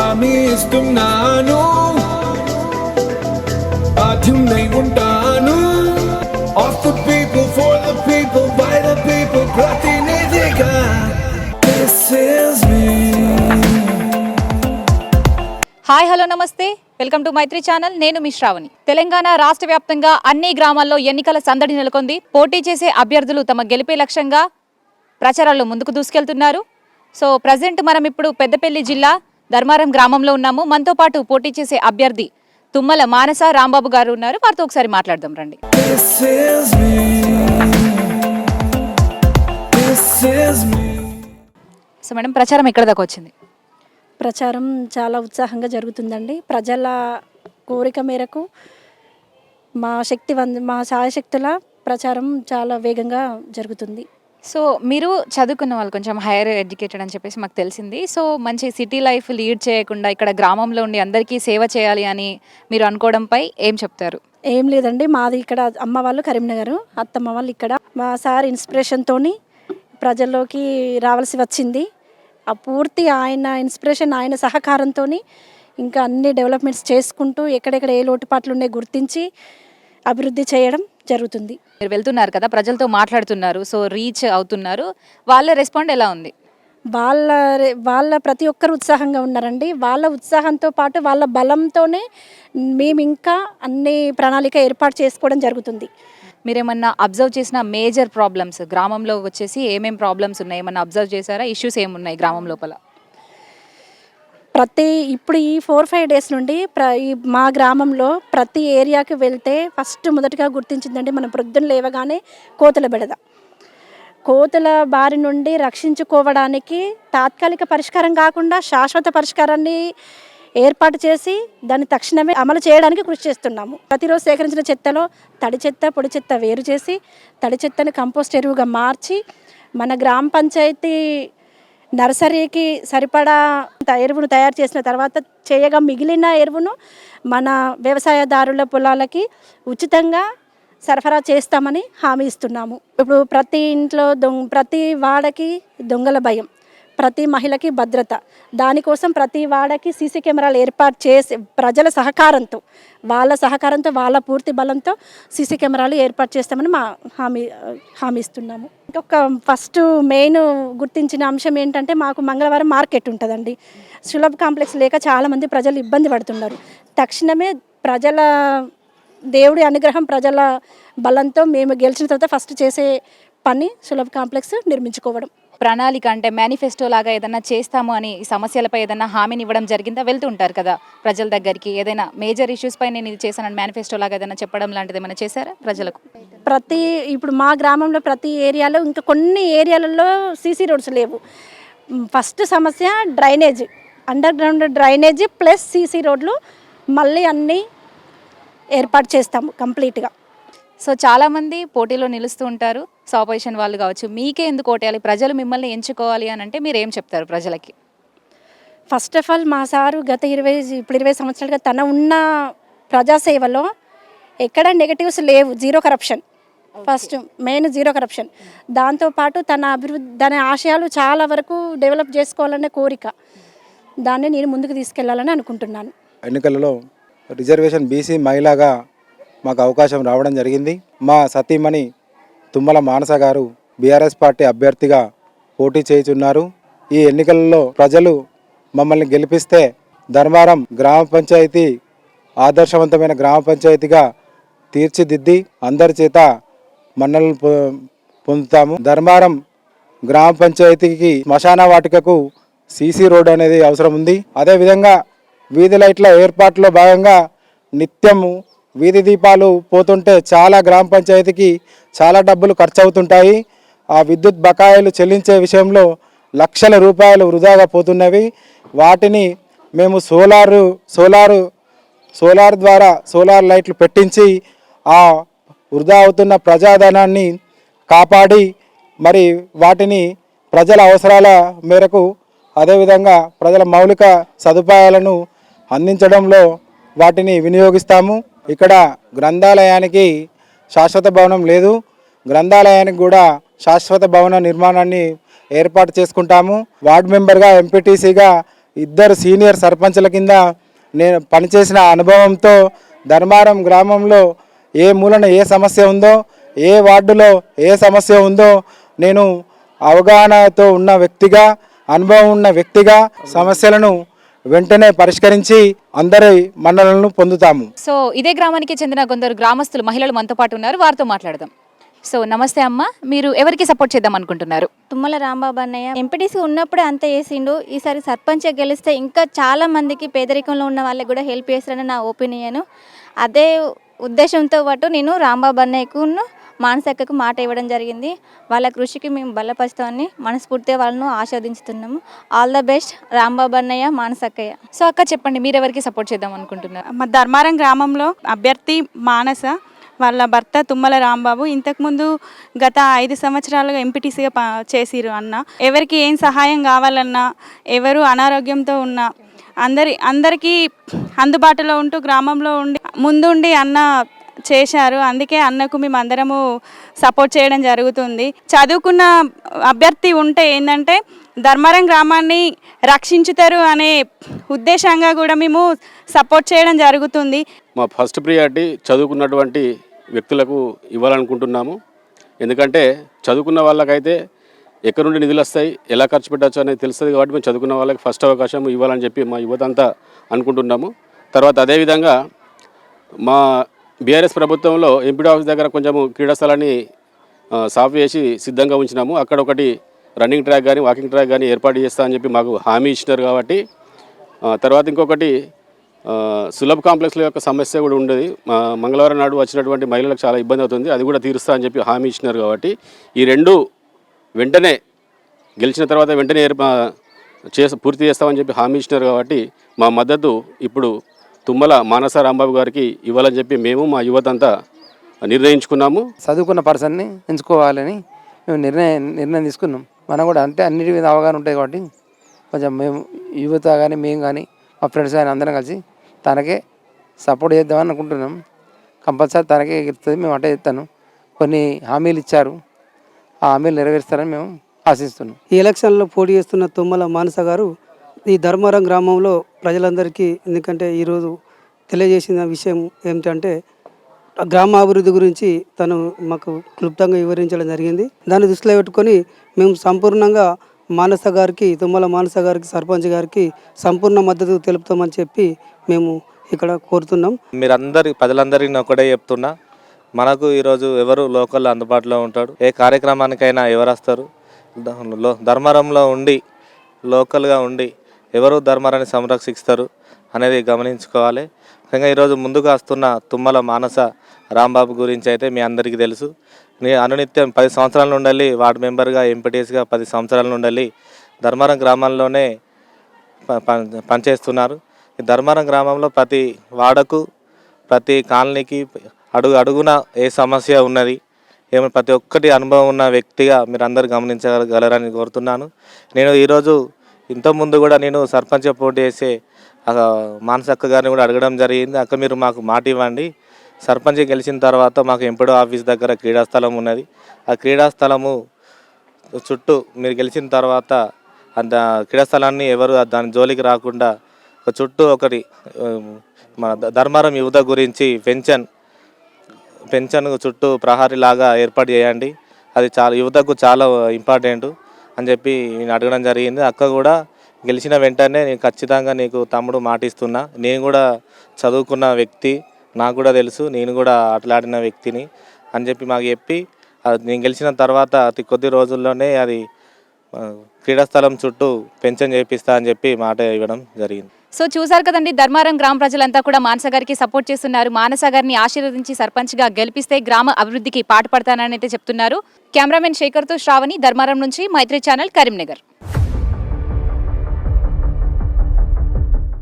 హామీ ఇస్తున్నాను బాధ్యున్నై ఉంటాను. Of the people for the people by the people ప్రతినిధిగా. This is me hi hello namaste. Welcome to Maitri channel నేను మీ శ్రావణి. తెలంగాణ రాష్ట్ర వ్యాప్తంగా అన్ని గ్రామాల్లో ఎన్నికల సందడి నెలకొంది. పోటీ చేసే అభ్యర్థులు తమ గెలిపే లక్ష్యంగా ప్రచారాల్లో ముందుకు దూసుకెళ్తున్నారు. సో ప్రజెంట్ మనం ఇప్పుడు పెద్దపల్లి జిల్లా ధర్మారం గ్రామంలో ఉన్నాము. మనతో పాటు పోటీ చేసే అభ్యర్థి తుమ్మల మానస రాంబాబు గారు ఉన్నారు. వారితో ఒకసారి మాట్లాడదాం రండి. సో మేడం ప్రచారం ఎక్కడ దాకా వచ్చింది? ప్రచారం చాలా ఉత్సాహంగా జరుగుతుందండి. ప్రజల కోరిక మేరకు మా శక్తి వంద మా సాయశక్తుల ప్రచారం చాలా వేగంగా జరుగుతుంది. సో మీరు చదువుకున్న వాళ్ళు కొంచెం హైయర్ ఎడ్యుకేటెడ్ అని చెప్పేసి మాకు తెలిసింది. సో మంచి సిటీ లైఫ్ లీడ్ చేయకుండా ఇక్కడ గ్రామంలో ఉండి అందరికీ సేవ చేయాలి అని మీరు అనుకోవడంపై ఏం చెప్తారు? ఏం లేదండి మాది ఇక్కడ అమ్మ వాళ్ళు కరీంనగర్ అత్తమ్మ వాళ్ళు ఇక్కడ. మా సార్ ఇన్స్పిరేషన్తో ప్రజల్లోకి రావాల్సి వచ్చింది. ఆ పూర్తి ఆయన ఇన్స్పిరేషన్ ఆయన సహకారంతో ఇంకా అన్ని డెవలప్మెంట్స్ చేసుకుంటూ ఎక్కడెక్కడ ఏ లోటుపాట్లు ఉన్నాయి గుర్తించి అభివృద్ధి చేయడం జరుగుతుంది. మీరు వెళ్తున్నారు కదా ప్రజలతో మాట్లాడుతున్నారు సో రీచ్ అవుతున్నారు. వాళ్ళ రెస్పాండ్ ఎలా ఉంది? వాళ్ళ వాళ్ళ ప్రతి ఒక్కరు ఉత్సాహంగా ఉన్నారండి. వాళ్ళ ఉత్సాహంతో పాటు వాళ్ళ బలంతోనే మేము ఇంకా అన్ని ప్రణాళిక ఏర్పాటు చేసుకోవడం జరుగుతుంది. మీరేమన్నా అబ్జర్వ్ చేసిన మేజర్ ప్రాబ్లమ్స్ గ్రామంలో వచ్చేసి ఏమేం ప్రాబ్లమ్స్ ఉన్నాయి? ఏమన్నా అబ్జర్వ్ చేశారా? ఇష్యూస్ ఏమున్నాయి గ్రామం లోపల? ప్రతి ఇప్పుడు ఈ ఫోర్ ఫైవ్ డేస్ నుండి ప్ర ఈ మా గ్రామంలో ప్రతి ఏరియాకి వెళ్తే ఫస్ట్ మొదటగా గుర్తించిందండి మనం ప్రొద్దున లేవగానే కోతుల బెడద. కోతుల బారి నుండి రక్షించుకోవడానికి తాత్కాలిక పరిష్కారం కాకుండా శాశ్వత పరిష్కారాన్ని ఏర్పాటు చేసి దాన్ని తక్షణమే అమలు చేయడానికి కృషి చేస్తున్నాము. ప్రతిరోజు సేకరించిన చెత్తలో తడి చెత్త పొడి చెత్త వేరు చేసి తడి చెత్తను కంపోస్ట్ ఎరువుగా మార్చి మన గ్రామ పంచాయతీ నర్సరీకి సరిపడా ఎరువును తయారు చేసిన తర్వాత చేయగా మిగిలిన ఎరువును మన వ్యవసాయదారుల పొలాలకి ఉచితంగా సరఫరా చేస్తామని హామీ ఇస్తున్నాము. ఇప్పుడు ప్రతి ఇంట్లో దొంగ ప్రతి వాడకి దొంగల భయం. ప్రతి మహిళకి భద్రత. దానికోసం ప్రతి వాడకి సీసీ కెమెరాలు ఏర్పాటు చేసి ప్రజల సహకారంతో వాళ్ళ సహకారంతో వాళ్ళ పూర్తి బలంతో సీసీ కెమెరాలు ఏర్పాటు చేస్తామని మా హామీ హామీ ఇస్తున్నాము. ఇంకొక ఫస్ట్ మెయిన్ గుర్తించిన అంశం ఏంటంటే మాకు మంగళవారం మార్కెట్ ఉంటుందండి. సులభ కాంప్లెక్స్ లేక చాలామంది ప్రజలు ఇబ్బంది పడుతున్నారు. తక్షణమే ప్రజల దేవుడి అనుగ్రహం ప్రజల బలంతో మేము గెలిచిన తర్వాత ఫస్ట్ చేసే పని సులభ కాంప్లెక్స్ నిర్మించుకోవడం. ప్రణాళిక అంటే మేనిఫెస్టో లాగా ఏదైనా చేస్తాము అని ఈ సమస్యలపై ఏదైనా హామీని ఇవ్వడం జరిగిందా? వెళ్తుంటారు కదా ప్రజల దగ్గరికి. ఏదైనా మేజర్ ఇష్యూస్ పై నేను ఇది చేశానని మేనిఫెస్టో లాగా ఏదైనా చెప్పడం లాంటిది ఏమైనా చేశారా ప్రజలకు? ప్రతి ఇప్పుడు మా గ్రామంలో ప్రతి ఏరియాలో ఇంకా కొన్ని ఏరియాలలో సీసీ రోడ్స్ లేవు. ఫస్ట్ సమస్య drainage. Underground drainage plus CC రోడ్లు మళ్ళీ అన్నీ ఏర్పాటు చేస్తాము కంప్లీట్గా. సో చాలా మంది పోటీలో నిలుస్తూ ఉంటారు. సో ఆపోజిషన్ వాళ్ళు కావచ్చు మీకే ఎందుకు ఓటేయాలి? ప్రజలు మిమ్మల్ని ఎంచుకోవాలి అని అంటే మీరు ఏం చెప్తారు ప్రజలకి? ఫస్ట్ ఆఫ్ ఆల్ మా సారు గత ఇరవై ఇప్పుడు ఇరవై సంవత్సరాలుగా తన ఉన్న ప్రజాసేవలో ఎక్కడ నెగటివ్స్ లేవు zero corruption first main zero corruption దాంతోపాటు తన అభివృద్ధి తన ఆశయాలు చాలా వరకు డెవలప్ చేసుకోవాలనే కోరిక. దాన్ని నేను ముందుకు తీసుకెళ్ళాలని అనుకుంటున్నాను. ఎన్నికలలో రిజర్వేషన్ బీసీ మహిళగా మాకు అవకాశం రావడం జరిగింది. మా సతీమణి తుమ్మల మానస గారు బీఆర్ఎస్ పార్టీ అభ్యర్థిగా పోటీ చేయుచున్నారు. ఈ ఎన్నికలలో ప్రజలు మమ్మల్ని గెలిపిస్తే ధర్మారం గ్రామ పంచాయతీ ఆదర్శవంతమైన గ్రామ పంచాయతీగా తీర్చిదిద్ది అందరి చేత మన్నలు పొ- పొందుతాము. ధర్మారం గ్రామ పంచాయతీకి శ్మశాన వాటికకు సీసీ రోడ్ అనేది అవసరం ఉంది అదేవిధంగా వీధి లైట్ల ఏర్పాటులో భాగంగా నిత్యము వీధి దీపాలు పోతుంటే చాలా గ్రామ పంచాయతీకి చాలా డబ్బులు ఖర్చు అవుతుంటాయి ఆ విద్యుత్ బకాయిలు చెల్లించే విషయంలో లక్షల రూపాయలు వృధాగా పోతున్నవి. వాటిని మేము సోలారు సోలారు సోలార్ ద్వారా సోలార్ లైట్లు పెట్టించి ఆ వృధా అవుతున్న ప్రజాధనాన్ని కాపాడి మరి వాటిని ప్రజల అవసరాల మేరకు అదేవిధంగా ప్రజల మౌలిక సదుపాయాలను అందించడంలో వాటిని వినియోగిస్తాము. ఇక్కడ గ్రంథాలయానికి శాశ్వత భవనం లేదు. గ్రంథాలయానికి కూడా శాశ్వత భవన నిర్మాణాన్ని ఏర్పాటు చేసుకుంటాము. వార్డు మెంబర్గా ఎంపీటీసీగా ఇద్దరు సీనియర్ సర్పంచ్ల కింద నేను పనిచేసిన అనుభవంతో ధర్మారం గ్రామంలో ఏ మూలన ఏ సమస్య ఉందో ఏ వార్డులో ఏ సమస్య ఉందో నేను అవగాహనతో ఉన్న వ్యక్తిగా అనుభవం ఉన్న వ్యక్తిగా సమస్యలను వెంటనే పరిష్కరించి అందరి మన్నలను పొందుతాము. సో ఇదే గ్రామానికి చెందిన కొందరు గ్రామస్తులు మహిళలు మనతో పాటు ఉన్నారు. వారితో మాట్లాడదాం. సో నమస్తే అమ్మ. మీరు ఎవరికి సపోర్ట్ చేద్దాం అనుకుంటున్నారు? తుమ్మల రాంబాబు అన్నయ్య. ఎంపీటీసీ ఉన్నప్పుడే అంత చేసిండు. ఈసారి సర్పంచ్ గెలిస్తే ఇంకా చాలా మందికి పేదరికంలో ఉన్న వాళ్ళకి కూడా హెల్ప్ చేస్తారని నా ఒపీనియన్. అదే ఉద్దేశంతో పాటు నేను రాంబాబు అన్నయ్యకు మానసక్కకు మాట ఇవ్వడం జరిగింది. వాళ్ళ కృషికి మేము బలపరుస్తామని మనస్ఫూర్తిగా వాళ్ళను ఆస్వాదించుతున్నాము ఆల్ ద బెస్ట్ రాంబాబు అన్నయ్య మానసక్కయ్య సో అక్క చెప్పండి మీరు ఎవరికి సపోర్ట్ చేద్దాం అనుకుంటున్నారు? మా ధర్మారం గ్రామంలో అభ్యర్థి మానస వాళ్ళ భర్త తుమ్మల రాంబాబు. ఇంతకుముందు గత ఐదు సంవత్సరాలుగా ఎంపీటీసీగా ప చేసిరు అన్న. ఎవరికి ఏం సహాయం కావాలన్నా ఎవరు అనారోగ్యంతో ఉన్నా అందరి అందరికీ అందుబాటులో ఉంటూ గ్రామంలో ఉండి ముందుండి అన్న చేశారు. అందుకే అన్నకు మేము అందరము సపోర్ట్ చేయడం జరుగుతుంది. చదువుకున్న అభ్యర్థి ఉంటే ఏంటంటే ధర్మారం గ్రామాన్ని రక్షించుతారు అనే ఉద్దేశంగా కూడా మేము సపోర్ట్ చేయడం జరుగుతుంది. మా ఫస్ట్ ప్రియారిటీ చదువుకున్నటువంటి వ్యక్తులకు ఇవ్వాలనుకుంటున్నాము. ఎందుకంటే చదువుకున్న వాళ్ళకైతే ఎక్కడి నుండి నిధులు వస్తాయి ఎలా ఖర్చు పెట్టచ్చు అనేది తెలుస్తుంది కాబట్టి మేము చదువుకున్న వాళ్ళకి ఫస్ట్ అవకాశం ఇవ్వాలని చెప్పి మా యువత అంతా అనుకుంటున్నాము. తర్వాత అదేవిధంగా మా బీఆర్ఎస్ ప్రభుత్వంలో ఎంపీడీ ఆఫీస్ దగ్గర కొంచెం క్రీడా స్థలాన్ని సాఫ్ చేసి సిద్ధంగా ఉంచినాము. అక్కడ ఒకటి రన్నింగ్ ట్రాక్ కానీ వాకింగ్ ట్రాక్ కానీ ఏర్పాటు చేస్తా అని చెప్పి మాకు హామీ ఇచ్చినారు కాబట్టి తర్వాత ఇంకొకటి సులభ కాంప్లెక్స్ల యొక్క సమస్య కూడా ఉండేది. మా మంగళవారం నాడు వచ్చినటువంటి మహిళలకు చాలా ఇబ్బంది అవుతుంది. అది కూడా తీరుస్తా అని చెప్పి హామీ ఇచ్చినారు కాబట్టి ఈ రెండు వెంటనే గెలిచిన తర్వాత వెంటనే ఏర్పా చేసి పూర్తి చేస్తామని చెప్పి హామీ ఇచ్చినారు కాబట్టి మా మద్దతు ఇప్పుడు తుమ్మల మానస రాంబాబు గారికి ఇవ్వాలని చెప్పి మేము మా యువత అంతా నిర్ణయించుకున్నాము. చదువుకున్న పర్సన్ని ఎంచుకోవాలని మేము నిర్ణయం నిర్ణయం తీసుకున్నాం. మనం కూడా అంటే అన్నిటి మీద అవగాహన ఉంటాయి కాబట్టి కొంచెం మేము యువత కానీ మేము కానీ మా ఫ్రెండ్స్ కానీ అందరం కలిసి తనకే సపోర్ట్ చేద్దామని అనుకుంటున్నాం. కంపల్సరీ తనకే గెలుస్తుంది మేము అంటే చెప్తాను కొన్ని హామీలు ఇచ్చారు. ఆ హామీలు నెరవేరుస్తారని మేము ఆశిస్తున్నాం. ఈ ఎలక్షన్లో పోటీ చేస్తున్న తుమ్మల మానస గారు ఈ ధర్మారం గ్రామంలో ప్రజలందరికీ ఎందుకంటే ఈరోజు తెలియజేసిన విషయం ఏమిటంటే గ్రామ అభివృద్ధి గురించి తను మాకు క్లుప్తంగా వివరించడం జరిగింది. దాన్ని దృష్టిలో పెట్టుకొని మేము సంపూర్ణంగా మానస గారికి తుమ్మల మానస గారికి సర్పంచ్ గారికి సంపూర్ణ మద్దతు తెలుపుతామని చెప్పి మేము ఇక్కడ కోరుతున్నాం. మీరందరి ప్రజలందరికీ ఒకటే చెప్తున్నా. మనకు ఈరోజు ఎవరు లోకల్లో అందుబాటులో ఉంటాడు ఏ కార్యక్రమానికైనా ఎవరు వస్తారు ధర్మరంలో ఉండి లోకల్గా ఉండి ఎవరు ధర్మాన్ని సంరక్షిస్తారు అనేది గమనించుకోవాలి. ముఖ్యంగా ఈరోజు ముందుకు వస్తున్న తుమ్మల మానస రాంబాబు గురించి అయితే మీ అందరికీ తెలుసు. అనునిత్యం పది సంవత్సరాల నుండి వార్డు మెంబర్గా ఎంపీటీఎస్గా పది సంవత్సరాల నుండి ధర్మారం గ్రామంలోనే ప- పనిచేస్తున్నారు. ఈ ధర్మారం గ్రామంలో ప్రతి వాడకు ప్రతి కాలనీకి అడుగు అడుగున ఏ సమస్య ఉన్నది ఏమైనా ప్రతి ఒక్కటి అనుభవం ఉన్న వ్యక్తిగా మీరు అందరు గమనించగలరని కోరుతున్నాను. నేను ఈరోజు ఇంతకుముందు కూడా నేను సర్పంచ్ పోటీ చేసే మానసక్క గారిని కూడా అడగడం జరిగింది. అక్క మీరు మాకు మాట ఇవ్వండి. సర్పంచ్ గెలిచిన తర్వాత మాకు ఎంపడో ఆఫీస్ దగ్గర క్రీడా స్థలం ఉన్నది. ఆ క్రీడా స్థలము చుట్టూ మీరు గెలిచిన తర్వాత అంత క్రీడా స్థలాన్ని ఎవరు దాని జోలికి రాకుండా ఒక చుట్టూ ఒకటి మన ధర్మారం యువత గురించి పెన్షన్ పెన్షన్ చుట్టూ ప్రహారీలాగా ఏర్పాటు చేయండి. అది చాలా యువతకు చాలా ఇంపార్టెంట్. అని చెప్పి నేను అడగడం జరిగింది. అక్క కూడా గెలిచిన వెంటనే నేను ఖచ్చితంగా నీకు తమ్ముడు మాటిస్తున్నా. నేను కూడా చదువుకున్న వ్యక్తి నాకు కూడా తెలుసు నేను కూడా ఆటలాడిన వ్యక్తిని అని చెప్పి మాకు చెప్పి అది నేను గెలిచిన తర్వాత అతి కొద్ది రోజుల్లోనే అది క్రీడాస్థలం చుట్టూ పెన్షన్ చేపిస్తా అని చెప్పి మాట ఇవ్వడం జరిగింది. సో చూసారు కదండి ధర్మారం గ్రామ ప్రజలంతా కూడా మానస గారికి సపోర్ట్ చేస్తున్నారు. మానస గారిని ఆశీర్వదించి సర్పంచ్గా గెలిపిస్తే గ్రామ అభివృద్ధికి పాటుపడతానని అయితే చెప్తున్నారు. కెమెరామెన్ శేఖర్తో శ్రావణి ధర్మారం నుంచి మైత్రి ఛానల్ కరీంనగర్.